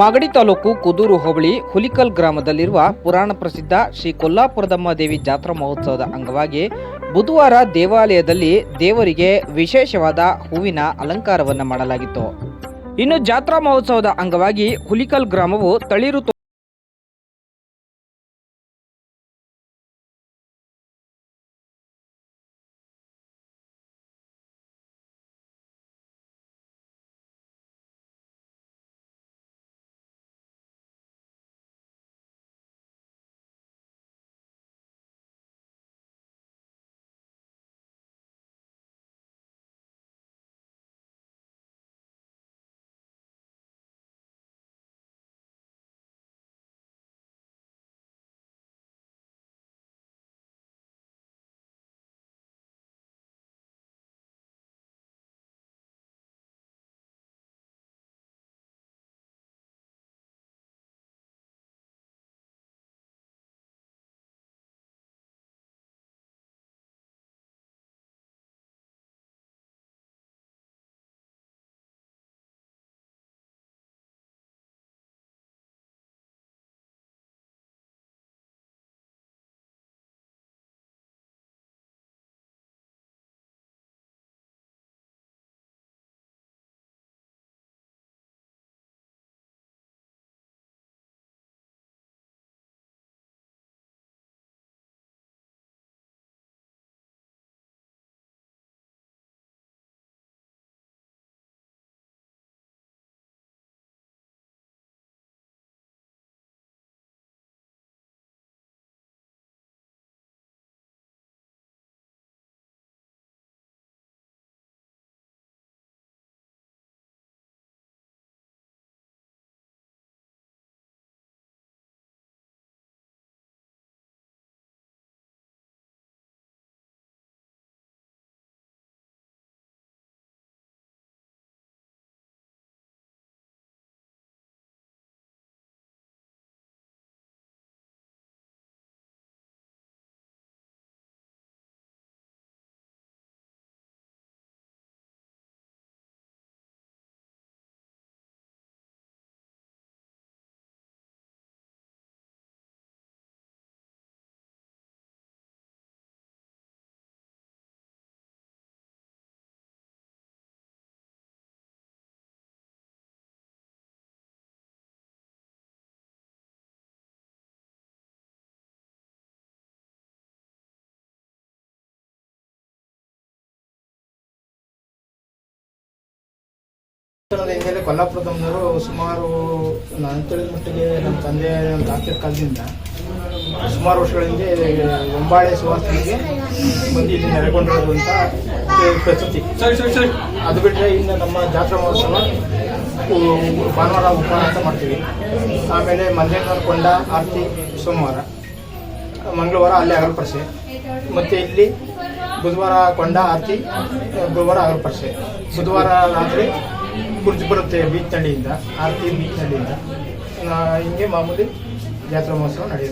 ಮಾಗಡಿ ತಾಲೂಕು ಕುದೂರು ಹೋಬಳಿ ಹುಲಿಕಲ್ ಗ್ರಾಮದಲ್ಲಿರುವ ಪುರಾಣ ಪ್ರಸಿದ್ಧ ಶ್ರೀ ಕೊಲ್ಲಾಪುರದಮ್ಮ ದೇವಿ ಜಾತ್ರಾ ಮಹೋತ್ಸವದ ಅಂಗವಾಗಿ ಬುಧವಾರ ದೇವಾಲಯದಲ್ಲಿ ದೇವರಿಗೆ ವಿಶೇಷವಾದ ಹೂವಿನ ಅಲಂಕಾರವನ್ನು ಮಾಡಲಾಗಿತ್ತು. ಇನ್ನು ಜಾತ್ರಾ ಮಹೋತ್ಸವದ ಅಂಗವಾಗಿ ಹುಲಿಕಲ್ ಗ್ರಾಮವು ತಳಿರು ತೋ- ಹಿಂದೆ ಕೊಲ್ಲಾಪುರದವರು ಸುಮಾರು ನಾನು ತಿಳಿದ ಮಟ್ಟಿಗೆ ನಮ್ಮ ತಂದೆ ನಮ್ಮ ತಾತ್ಯ ಕಾಲದಿಂದ ಸುಮಾರು ವರ್ಷಗಳ ಹಿಂದೆ ಒಂಬಾಳೆ ಸುವಾಸನೆಗೆ ಬಂದು ಇಲ್ಲಿ ನೆಲೆಗೊಂಡಿರೋದು ಅಂತ ಸರಿ ಪ್ರಸ್ತುತಿ ಅದು ಬಿಟ್ಟರೆ ಇನ್ನು ನಮ್ಮ ಜಾತ್ರಾ ಮಹೋತ್ಸವ ಭಾನುವಾರ ಉಪಹಾರ ಅಂತ ಮಾಡ್ತೀವಿ. ಆಮೇಲೆ ಕೊಂಡ ಆರತಿ ಸೋಮವಾರ. ಮಂಗಳವಾರ ಅಲ್ಲೇ ಅಗಲ್ಪರ್ಸೆ. ಮತ್ತು ಇಲ್ಲಿ ಬುಧವಾರ ಕೊಂಡ ಆರತಿ ಗುರುವಾರ ಅಗಲ್ಪರ್ಸೆ. ಬುಧವಾರ ರಾತ್ರಿ ಕುರ್ಚಿ ಬರುತ್ತೆ ಬೀಚ್ ತಂಡಿಯಿಂದ ಆರತಿ ಬೀಚ್ ತಂಡಿಯಿಂದ ಹಿಂಗೆ ಮಾಮೂಲಿ ಜಾತ್ರಾ ಮಹೋತ್ಸವ ನಡೆಯುತ್ತೆ.